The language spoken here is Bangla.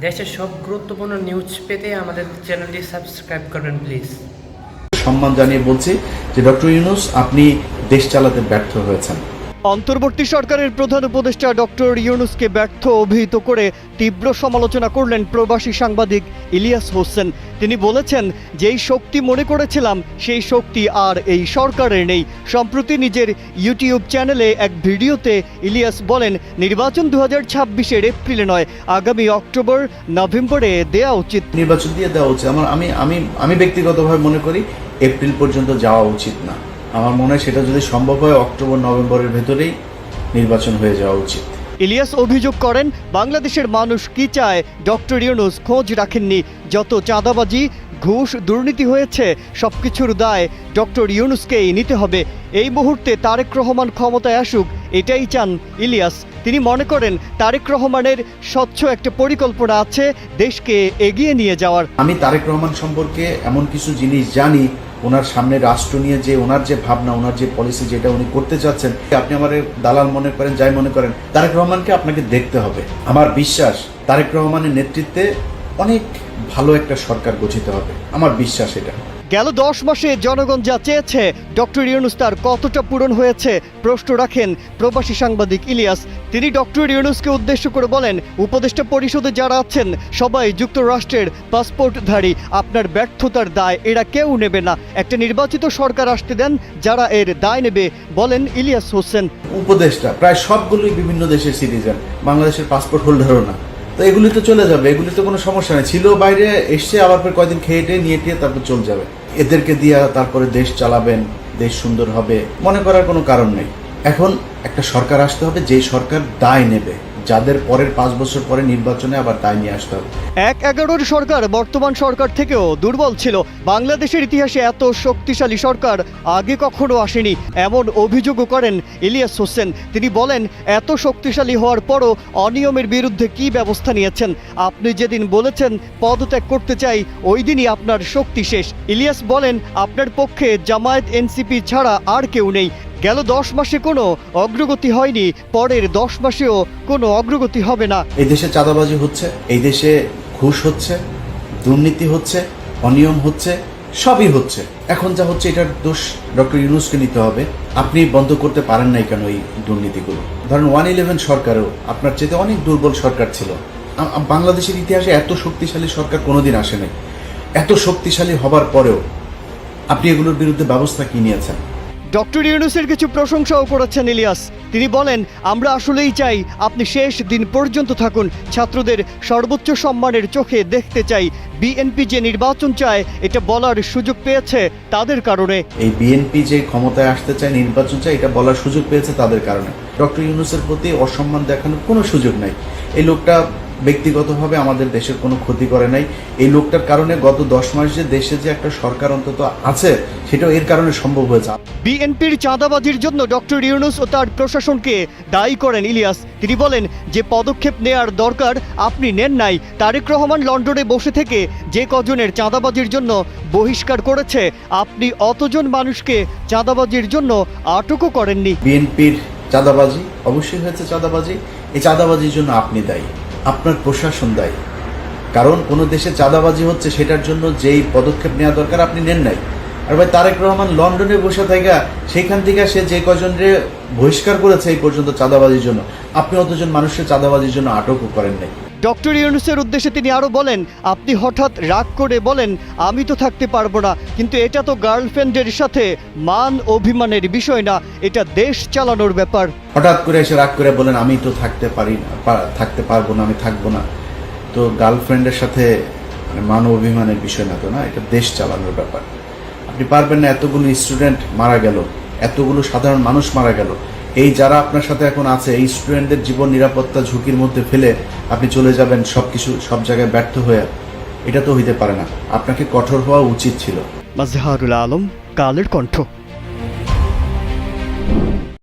দেশের সব গুরুত্বপূর্ণ নিউজ পেতে আমাদের চ্যানেলটি সাবস্ক্রাইব করবেন প্লিজ সম্মান জানিয়ে বলছি যে ডক্টর ইউনুস আপনি দেশ চালাতে ব্যর্থ হয়েছেন। অন্তর্বর্তী সরকারের প্রধান উপদেষ্টা ডক্টর ইউনুসকে ব্যর্থ অভিহিত করে তীব্র সমালোচনা করলেন প্রবাসী সাংবাদিক ইলিয়াস হোসেন। তিনি বলেছেন, যেই শক্তি মনে করেছিলাম, সেই শক্তি আর এই সরকারের নেই। সম্প্রতি নিজের ইউটিউব চ্যানেলে এক ভিডিওতে ইলিয়াস বলেন, নির্বাচন দু হাজার ছাব্বিশের এপ্রিলে নয়, আগামী অক্টোবর নভেম্বরে দেয়া উচিত। নির্বাচন দিয়ে দেওয়া উচিত। আমার আমি আমি আমি ব্যক্তিগতভাবে মনে করি, এপ্রিল পর্যন্ত যাওয়া উচিত না। আমার মনে হয় সেটা যদি সম্ভব হয় অক্টোবর নভেম্বরের ভেতরেই নির্বাচন হয়ে যাওয়া উচিত। ইলিয়াস অভিযোগ করেন বাংলাদেশের মানুষ কি চায়? ডক্টর ইউনুস খোঁজ রাখেননি। যত চাঁদাবাজি ঘুষ দুর্নীতি হয়েছে সবকিছুর দায় ডক্টর ইউনুসকেই নিতে হবে। এই মুহূর্তে তারেক রহমান ক্ষমতায় আসুক এটাই চান ইলিয়াস। তিনি মনে করেন তারেক রহমানের স্বচ্ছ একটা পরিকল্পনা আছে দেশকে এগিয়ে নিয়ে যাওয়ার। আমি তারেক রহমান সম্পর্কে এমন কিছু জিনিস জানি ওনার সামনে রাষ্ট্র নিয়ে যে ওনার যে ভাবনা, ওনার যে পলিসি যেটা উনি করতে চাচ্ছেন, আপনি আমার দালাল মনে করেন, যাই মনে করেন, তারেক রহমানকে আপনাকে দেখতে হবে। আমার বিশ্বাস, তারেক রহমানের নেতৃত্বে অনেক ভালো একটা সরকার গঠিত হবে। আমার বিশ্বাস এটা। গেল দশ মাসে জনগণ যা চেয়েছে, ডক্টর ইউনুস তার কতটা পূরণ হয়েছে প্রশ্ন রাখেন প্রবাসী সাংবাদিক ইলিয়াস। তিনি ডক্টর ইউনুসকে উদ্দেশ্য করে বলেন, উপদেষ্টা পরিষদে যারা আছেন, সবাই যুক্তরাষ্ট্রের পাসপোর্টধারী। আপনার ব্যর্থতার দায়, এরা কেউ নেবে না। একটা নির্বাচিত সরকার আসতে দেন, যারা এর দায় নেবে, বলেন ইলিয়াস হোসেন। উপদেষ্টা, প্রায় সবগুলোই বিভিন্ন দেশের সিটিজেন বাংলাদেশের পাসপোর্ট হোল্ডারও না। তো এগুলি তো চলে যাবে এগুলি তো কোনো সমস্যা নেই। ছিল বাইরে এসে আবার পর কয়েকদিন খেয়ে টেয়ে নিয়ে টিয়ে তারপর চলে যাবে। এদেরকে দিয়া তারপরে দেশ চালাবেন, দেশ সুন্দর হবে, মনে করার কোনো কারণ নেই। এখন একটা সরকার আসতে হবে, যে সরকার দায় নেবে। যাদের পরের পাঁচ বছর পরে নির্বাচনে আবার দায় নিয়ে আসতে হবে। এক এগারোর সরকার, বর্তমান সরকার থেকেও দুর্বল ছিল। বাংলাদেশের ইতিহাসে এত শক্তিশালী সরকার আগে কখনো আসেনি। এমন অভিযোগও করেন ইলিয়াস হোসেন। তিনি বলেন, এত শক্তিশালী হওয়ার পরও অনিয়মের বিরুদ্ধে কি ব্যবস্থা নিয়েছেন? আপনি যেদিন বলেছেন পদত্যাগ করতে চাই, ওই দিনই আপনার শক্তি শেষ। ইলিয়াস বলেন, আপনার পক্ষে জামায়াত এনসিপি ছাড়া আর কেউ নেই। গেল দশ মাসে কোনো অগ্রগতি হয়নি, পরের দশ মাসেও কোনো অগ্রগতি হবে না। এই দেশে চাঁদাবাজি হচ্ছে, এই দেশে ঘুষ হচ্ছে, দুর্নীতি হচ্ছে, অনিয়ম হচ্ছে, সবই হচ্ছে। এখন যা হচ্ছে এটার দোষ ডক্টর ইউনুসকে নিতে হবে। আপনি বন্ধ করতে পারেন নাই কেন এই দুর্নীতিগুলো? ধরেন ওয়ান ইলেভেন সরকারও আপনার চেয়ে অনেক দুর্বল সরকার ছিল। বাংলাদেশের ইতিহাসে এত শক্তিশালী সরকার কোনোদিন আসে নাই। এত শক্তিশালী হবার পরেও আপনি এগুলোর বিরুদ্ধে ব্যবস্থা কি নিয়েছেন? ডক্টর ইউনুসের কিছু প্রশংসাও করেছেন ইলিয়াস। তিনি বলেন, আমরা আসলেই চাই আপনি শেষ দিন পর্যন্ত থাকুন। ছাত্রদের সর্বোচ্চ সম্মানের চোখে দেখতে চাই। বিএনপি যে নির্বাচন চায়, এটা বলার সুযোগ পেয়েছে তাদের কারণে। এই বিএনপি যে ক্ষমতায় আসতে চায়, নির্বাচন চায়, এটা বলার সুযোগ পেয়েছে তাদের কারণে। ডক্টর ইউনুসের প্রতি অসম্মান দেখানোর কোনো সুযোগ নাই। এই লোকটা ব্যক্তিগতভাবে আমাদের দেশের কোনো ক্ষতি করে নাই। এই লোকটার কারণে গত দশ মাস যে দেশে যে একটা সরকার অন্তত আছে সেটাও এর কারণে সম্ভব হয়েছে। বিএনপির চাঁদাবাজির জন্য ডক্টর ইউনুস ও তার প্রশাসনকে দায়ী করেন ইলিয়াস। তিনি বলেন যে পদক্ষেপ নেয়ার দরকার আপনি নেন নাই। তারেক রহমান লন্ডনে বসে থেকে যে কজনের চাঁদাবাজির জন্য বহিষ্কার করেছে আপনি অতজন মানুষকে চাঁদাবাজির জন্য আটকও করেননি। বিএনপির চাঁদাবাজি অবশ্যই হয়েছে চাঁদাবাজি। এই চাঁদাবাজির জন্য আপনি দায়ী। আপনার প্রশাসন দায়ী। কারণ কোনো দেশে চাঁদাবাজি হচ্ছে সেটার জন্য যেই পদক্ষেপ নেওয়া দরকার আপনি নেন নাই। আর ভাই, তারেক রহমান লন্ডনে বসে থাকা সেইখান থেকে সে যে কজন রে বহিষ্কার করেছে এই পর্যন্ত চাঁদাবাজির জন্য, আপনি অতজন মানুষের চাঁদাবাজির জন্য আটকও করেন নাই। ডক্টর ইউনুসের উদ্দেশ্যে তিনি আরও বলেন, আপনি হঠাৎ রাগ করে বলেন, আমি তো থাকতে পারব না। কিন্তু এটা তো গার্লফ্রেন্ডের সাথে মান অভিমানের বিষয় না, এটা দেশ চালানোর ব্যাপার। হঠাৎ করে এসে রাগ করে বলেন, আমি তো থাকতে পারি না থাকতে পারব না, আমি থাকব না। তো গার্লফ্রেন্ডের সাথে মানে মান অভিমানের বিষয় না তো না, এটা দেশ চালানোর ব্যাপার। আপনি পারবেন না, এতগুলো স্টুডেন্ট মারা গেল, এতগুলো সাধারণ মানুষ মারা গেল এই যারা আপনার সাথে এখন আছে, এই স্টুডেন্টদের জীবন নিরাপত্তা ঝুঁকির মধ্যে ফেলে আপনি চলে যাবেন সব কিছু সব জায়গায় ব্যর্থ হয়ে এটা তো হইতে পারে না। আপনাকে কঠোর হওয়া উচিত ছিল। মাজহারুল আলম, কালের কণ্ঠ।